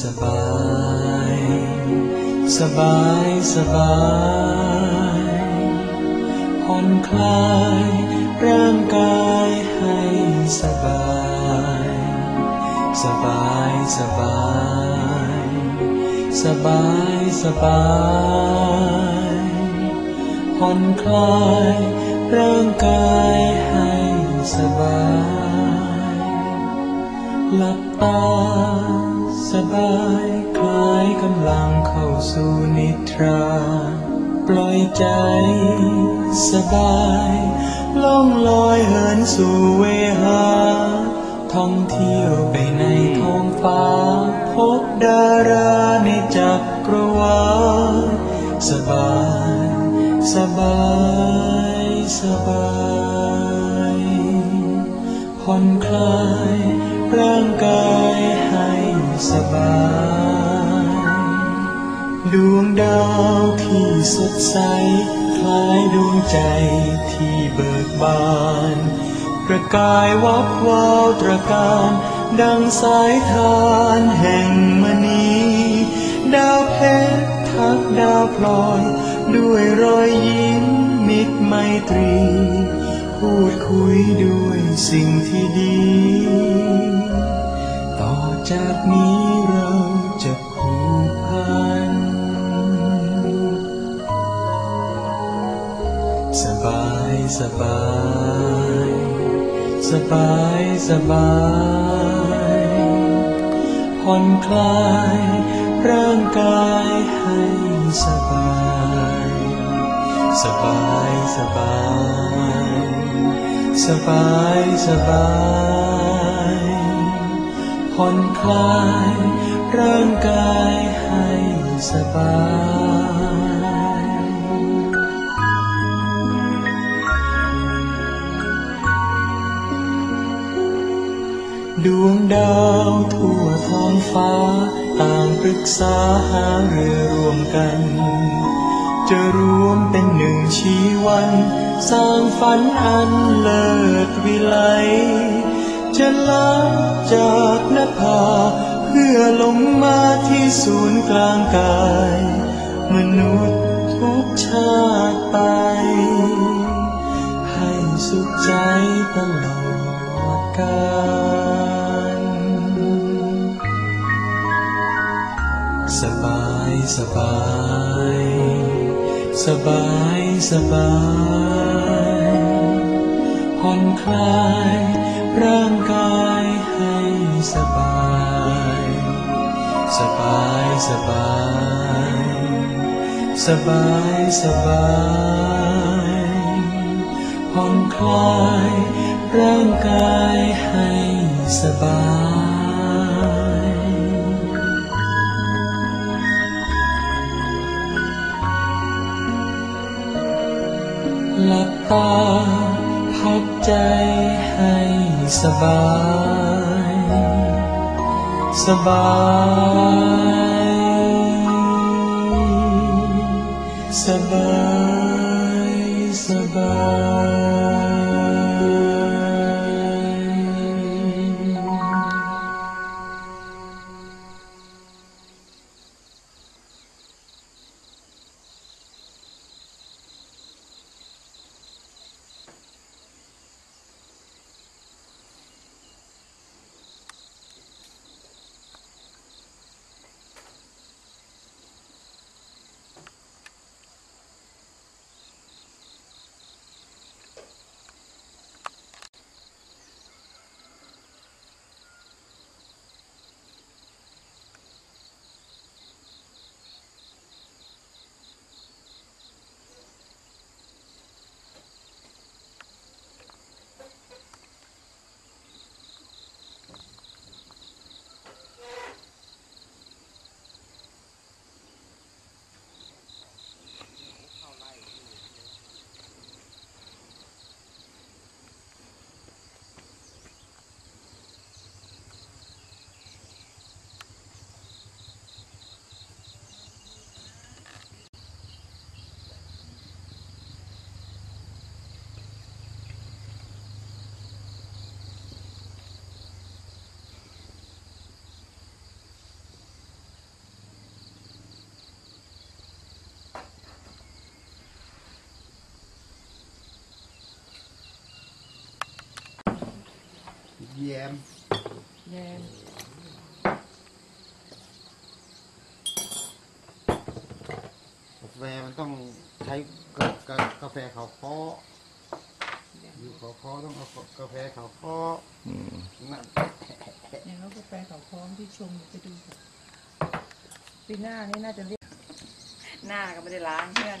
สบาย สบายสบายผ่อนคลายร่างกายให้สบาย สบายสบาย สบายสบายผ่อนคลายร่างกายให้สบาย หลับตาายคลายกำลังเข้าสู่นิทรา ปล่อยใจสบายล่องลอยเหินสู่เวหา ท่องเที่ยวไปในท้องฟ้า พบดาราในจักรวาลสบาย สบาย สบายผ่อนคลายร่างกาย สบาย ดวงดาวที่สดใส คล้ายดวงใจที่เบิกบาน ประกายวับวาวตระการ ดังสายทานแห่งมณีดาวเพชรทักดาวพลอย ด้วยรอยยิ้มมิตรไมตรี พูดคุยด้วยสิ่งที่ดี จากนี้เราจะผูกพัน สบายสบาย สบายสบายผ่อนคลายร่างกายให้สบาย สบายสบาย สบายสบาย ผ่อนคลายร่างกายให้สบายดวงดาวทั่วท้องฟ้า ต่างปรึกษาหาเรือรวมกัน จะรวมเป็นหนึ่งชีวัน สร้างฝันอันเลิศวิไล จะลาจากนภาเพื่อลงมาที่ศูนย์กลางกาย มนุษย์ทุกชาติไป ให้สุขใจตลอดกาลสบายสบาย สบายสบาย ผ่อนคลาย ร่างกายให้สบาย สบายสบาย สบายสบายผ่อนคลายร่างกายให้สบายหลับตา ใจให้สบาย สบาย สบาย แยมแยมกาแฟมันต้องใช้กากากาแฟเขาเคาะอยู่เขาเคาะต้องเอากาแฟเขาเคาะอืมนั่นอย่างเขากาแฟเขาพร้อมที่ชมไปดูกันปีหน้านี่น่าจะเรียกหน้าก็ไม่ได้ล้างเพื่อน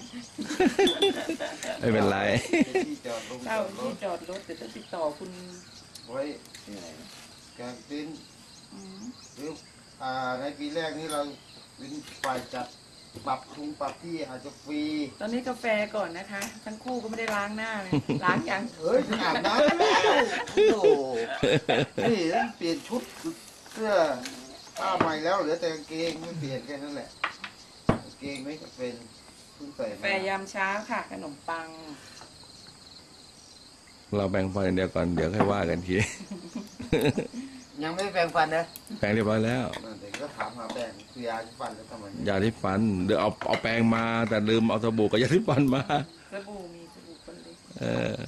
ไม่เป็นไรเป็นที่จอดลงจเช่าอดรที่ถจอดรถแต่ต้องติดต่อคุณ ไว้ชื่ออะไรนะกางเต็นท์อืมหรืออ่าในปีแรกนี้เราเป็นฝ่ายจัดปรับปรุงปรับที่อาจจะฟรีตอนนี้กาแฟก่อนนะคะ ทั้งคู่ก็ไม่ได้ล้างหน้าเลย ล้างยังเฮ้ยอาบน้ำแล้วโอ้โหนี่ต้องเปลี่ยนชุดเสื้อผ้าใหม่แล้วเหลือแต่กางเกงไม่เปลี่ยนแค่นั้นแหละกางเกงไม่เป็นเพิ่งใส่กามาแฟยามเช้าค่ะ ขนมปัง เราแบ่งฟันอย่างเดียวก่อนเดี๋ยวค่อยว่ากันทียังไม่ได้แปรงฟันนะแปรงเรียบร้อยแล้วนั่นเด็กก็ถามหาแปรงคือยาที่ฟันแล้วทำไมยาที่ฟันเดี๋ยวเอาเอาแปรงมา แต่ลืมเอาสบู่กับยาที่ฟันมาสบู่มีสบู่คนเล็กเออ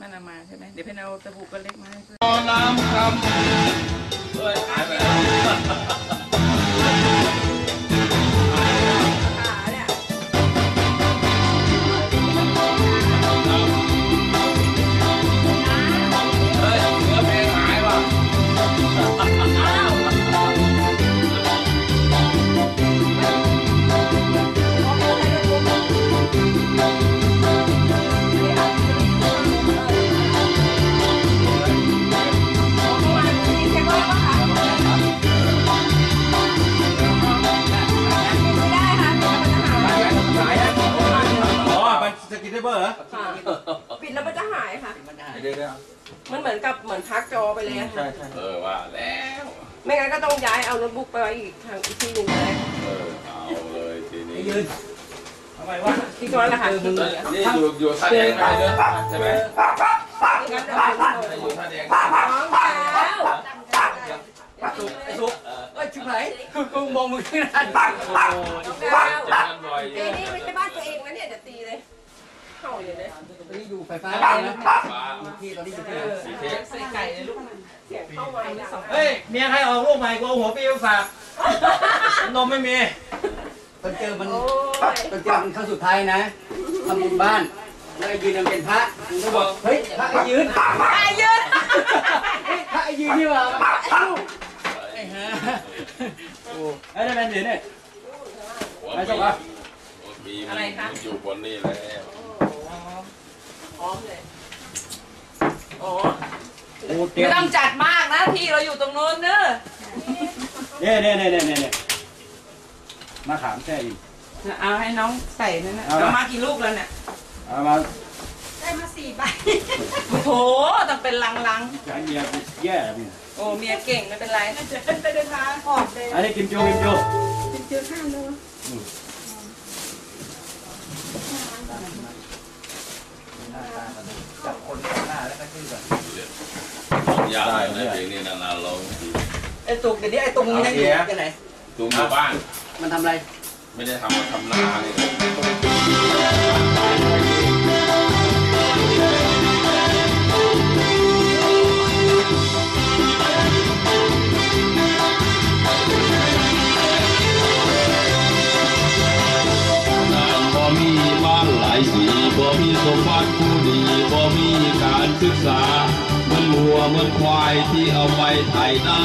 มันเอามาใช่ไหมเดี๋ยวเพนเอาสบู่คนเล็กมาให้เพื่อนอ๋ ไปเลยอะใช่ค่ะใช่เออว่าแล้วไม่งั้นก็ต้องย้ายเอาโน้ตบุ๊กไปไว้อีกทางอีกที่หนึ่งเลยเออเอาเลยทีนี้ยืนทำไมวะที่จอยละค่ะนี่อยู่อยู่ท่าแดงไปเลยใช่ไหมไม่งั้นจะเป็นอยู่ท่าแดงน้องแล้วสุกไอ้สุกเอ้ยชิบหายกูมองมึงที่นั่นน้องแล้วจะนั่นบ่อยเอ้นี่ไม่ใช่บ้านตัวเองนะเนี่ยจะตีเลยเข้าอยู่เลย ตอนนี้อยู่ไฟฟ้านะฟ้าที่ตอนนี้อยู่ที่เอไหนอสีเทพใส่ไก่เลยลูกเสียงเข้ามาดังเฮ้ยเมียใครออกลูกใหม่กูเอาหัวปีไปฝากนมไม่มีตอนเจอมันโอ้ยตอนเจอมันครั้งสุดท้ายนะทำบุญบ้านแล้วไอ้ยืนยังเป็นพระมึงก็บอกเฮ้ยพระไอ้ยืนไอ้ยืนเฮ้ยพระไอ้ยืนนี่หว่าไอ้ห่าโอ้ไอ้ได้เป็นเหรียญเนี่ยหัวไอ้ปีเจ้าวะหัวปีมันอยู่บนนี่แล้ว พร้อมเลยอ๋อโอ้เตรียไม่มต้องจัดมากนะที่เราอยู่ตรงโน้นเนอะเนี่ยเนี่ยเนี่ยเนี่ยเนี่ยมาขามแช่อิ่มเอาให้น้องใส่นั่นนะเอาละเอามากี่ลูกแล้วเนี่ยเอามาโอ้โหต้องเป็นลังจะให้เมียแย่นี่ๆโอ้เมียเก่งไม่เป็นไรอันนี้กิมจูกิมจูจับคนหน้าแล้วก็ชื่อก่อน ยากเลยนะเพลงนี้นานๆร้องทีไอ้ตุกเดี๋ยวนี้ไอ้ตุกมันยังอยู่ที่ไหนตุ้มอยู่บ้าน มันทำอะไร ไม่ได้ทำมาทำนาเนี่ยบ่มีบ้านหลายสีบ่มีสมบัติผู้ดีบ่มีการศึกษาัวัวเหมันควายที่เอาไปไถนา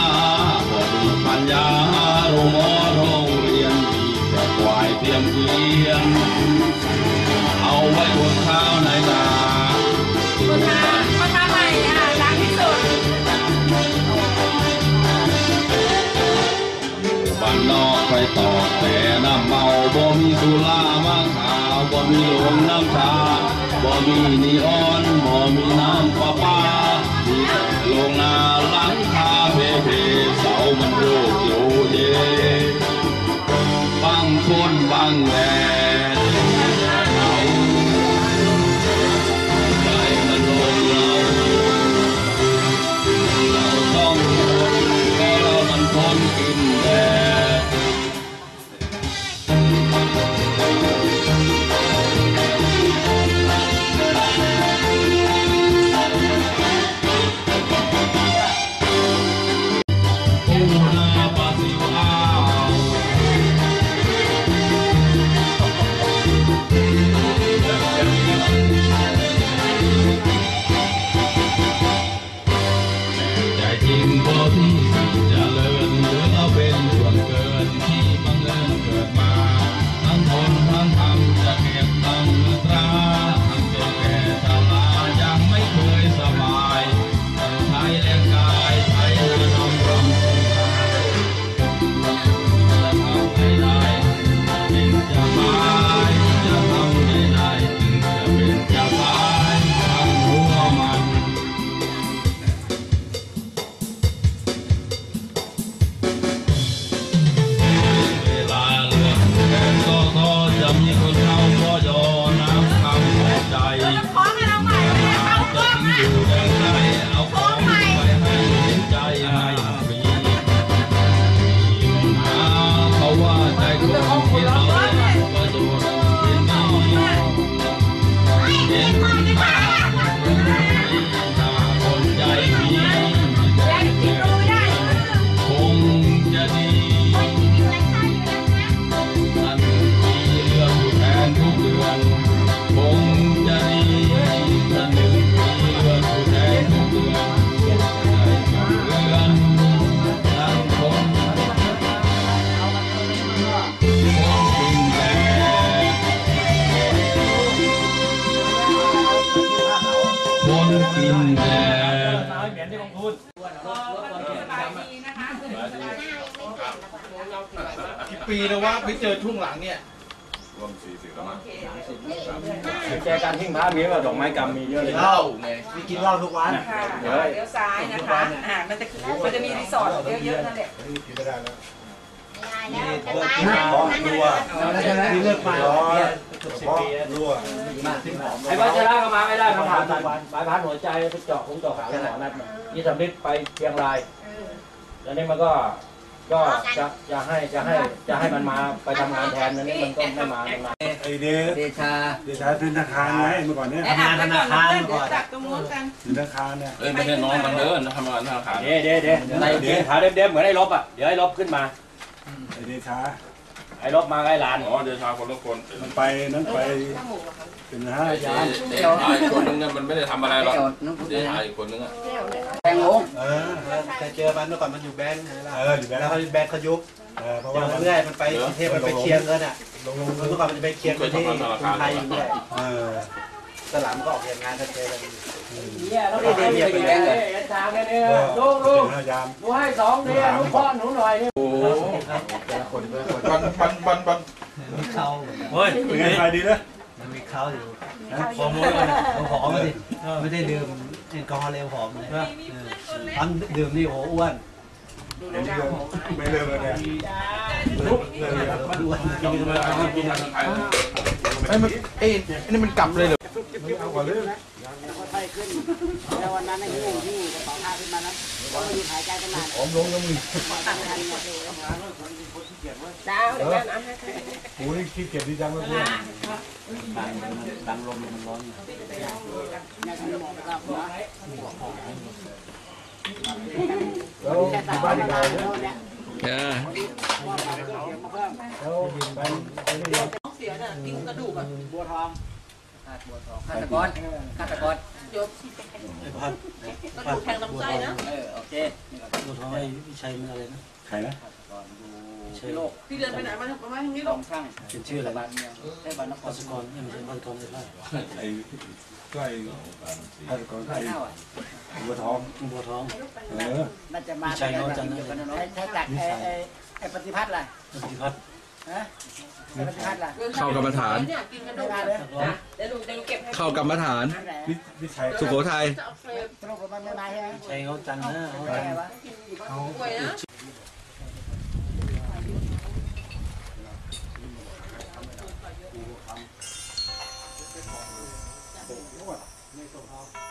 บ่มีปัญญาโรงหมอโรงเรียนมีแต่ควายเพียงเพียงเอาไว้บนข้าวในนาคนมาคนมาใหม่อะดังที่สุดบ้านนอกไปต่อแต่น้ำเมาบ่มีสุรามาขาวบ่มีหลวงน้ำชาบ่มีนีออนบ่มีน้ำประปา แต่โรงนาหลัง ปีนะวะไม่เจอช่วงหลังเนี่ยแจกันทิ้งพระมีแบบดอกไม้กำมีเยอะเลยเหล้าไงมีกินเหล้าทุกวันค่ะเลี้ยวซ้ายนะคะอ่ามันจะมันจะมีรีสอร์ทเยอะๆนั่นแหละนี่เลิกมารัวนี่เลิกมาเนี่ยเกือบสิบปีแล้วรัวไอ้วัชระก็มาไม่ได้มาผ่าตัดสายพันหัวใจไปเจาะคงเจาะขาหมอนัดมานี่สำลิดไปเชียงรายแล้วนี่มันก็ ก็จะจะให้จะให้จะให้มันมาไปทำงานแทนนั่นนี่มันก็ไม่มามันมาไอเดชเดชาเดชาเป็นธนาคารไงเมื่อก่อนเนี่ยทำงานธนาคารก่อนจักตรงนู้นกันอยู่ธนาคารเนี่ยเอ้ยไม่ใช่น้องกันเด้อทำงานธนาคารเด้เด้เด้ในเด้ขาเด็บๆเหมือนไอ้ลบอะเดี๋ยวไอ้ลบขึ้นมาไอเดชาไอ้ลบมากับไอ้หลานอ๋อเดชาคนละคนมันไปนั้นไปเป็นห้าไอ้ยานเดชาอีกคนนึงเนี่ยมันไม่ได้ทำอะไรหรอกเดชาอีกคนนึงอะแบงค์ ลงเออเคยเจอมันเมื่อก่อนมันอยู่แบงค์ไงล่ะเอออยู่แบงค์แล้วเขาแบงค์เขายุบเออเพราะเดี๋ยว่าวเรื่อยมันไปกรุงเทพมันไปเคลียร์เงินอะลงลงเมื่อก่อนมันจะไปเคลียร์เงินที่กรุงไทยอยู่ด้วยเออสลามก็ออกเรียนงานถ้าเจอกันเนี่ยแล้วก็เรียนไปแบงค์เลยไอ้ทางเนี่ยลูกลูกเป็นห้ายามหนูให้สองเดียวหนูพ่อหนูหน่อยนี่โอ้บันบันบันบันเฮ้ยเป็นไงไปดีเลยมันมีเขาอยู่ผอมเลยผอมเลยไม่ได้ดื่มแอลกอฮอล์เลยผอมเลย ตอนดื่มนี่โอ้อ้วนไม่เลิกเลยเนี่ยเลิกเลยอ้วนกินกันมากินกันไอ้มันไอ้นี่มันกลับเลยเหรอเอาก่อนเลยแล้ววันนั้นไอ้ที่ที่กระเป๋าผ้าขึ้นมานั้นก็ยุดหายใจกันนานหอมลงแล้วมึงดาวเดี๋ยวน้ำให้ใครโอ้ยขี้เกียจดีจังเลยเพื่อนดังลมมันร้อน แล้วบ้านยังไงเนี่ยเออแล้วไปไปนี่ยังเสียน่ะกินกระดูกอะบัวทองฆาตกรฆาตกรจบไอ้พัดกระดูกแทงลำไส้นะเออโอเคบัวทองไอ้วิชัยมันอะไรนะใครนะใช่โลกพี่เดินไปไหนมาประมาณนี้ลลูอกงช่างเป็นชื่ออะไรบ้านเมืองได้บ้านนคพัรสกรไม่ใช่พัสกรไม่ใช่ไอ้ใกล้ใกล้ก่อนใกล้ข้าวอะบัวทองบัวท้อง เออน่าจะมาจากใช้จากไอ้ไอ้ปฏิพัฒน์ล่ะปฏิพัฒน์ฮะไอ้ปฏิพัฒน์ล่ะเข้ากรรมฐาน เนี่ยกินกระดูไม่กได้เลยนะเดี๋ยวดูเดี๋ยวดูเก็บให้เข้ากรรมฐานวิวิชัยสุโขทัยจะเอาเฟรมสรุปว่ามันไม่มาใช่ไหมใช่เขาจันนะเขา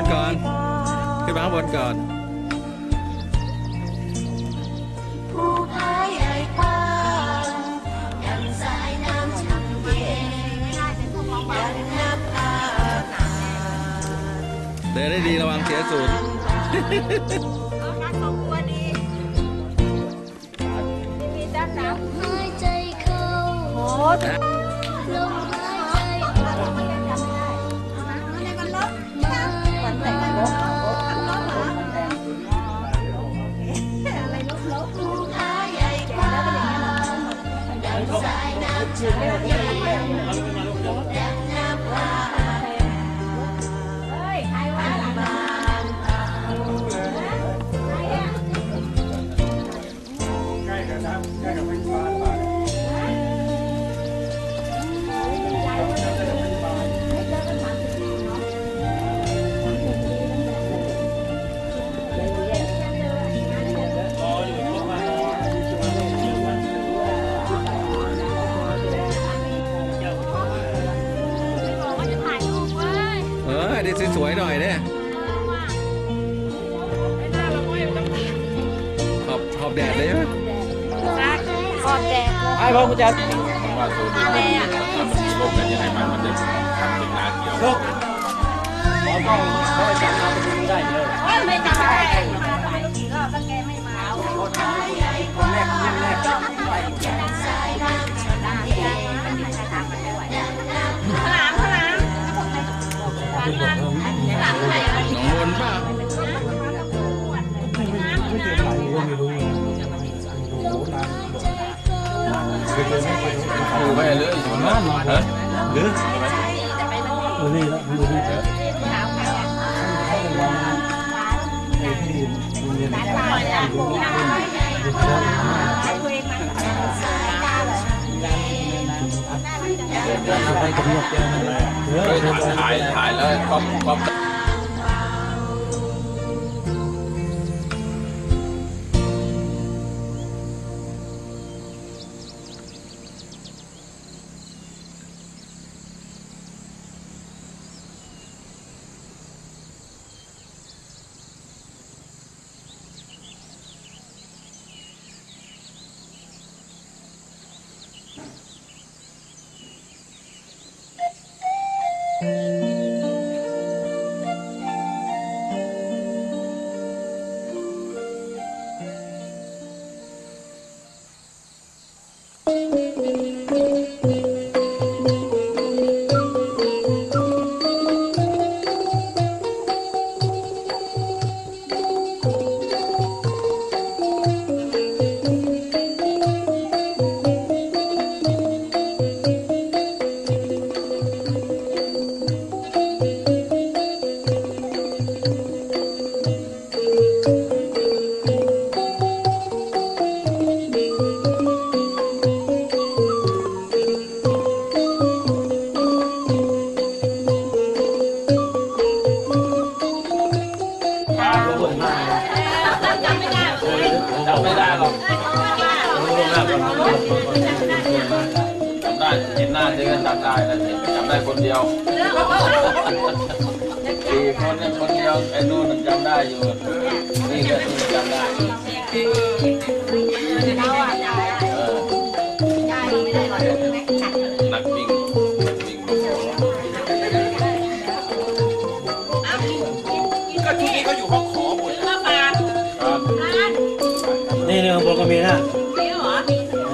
บนก่อน ขึ้นมาข้างบนก่อนภูผาใหญ่กว้างดังสายน้ำช่ำเย็นดังน้ำอาบเดินได้ดีระวังเสียศูนย์ ขอต้องเขาจำนามสกุลได้เลยไม่จำได้คนแรกคนแรกหนองมนป่ะดูไปเลยอยู่นั่นฮะหรือดูนี่แล้วดูนี่แถ่ายถ่ายแล้วก๊อปก๊ นักวิ่งนักวิ่งมาโผล่ก็ที่นี่เขาอยู่ห้องขอหมดครับนี่นี่ข้างบนก็มีนะ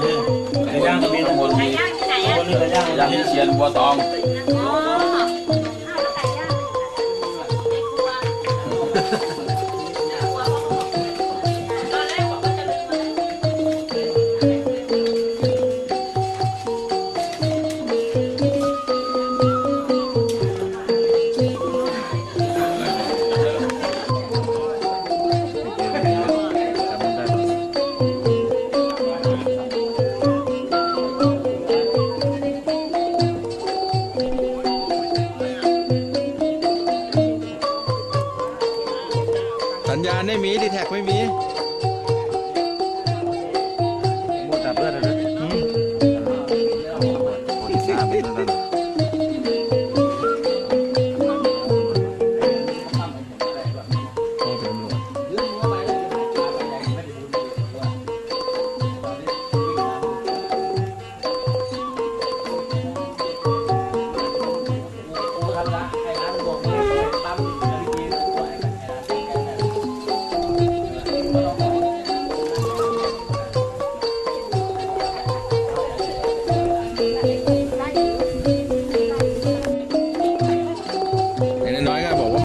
เออไก่ย่างก็มีข้านะงบนมีข้างบนนี่ไก่ย่างยังมีเชียนบัวตองอ๋อานไม่มีดีแท็กไม่มี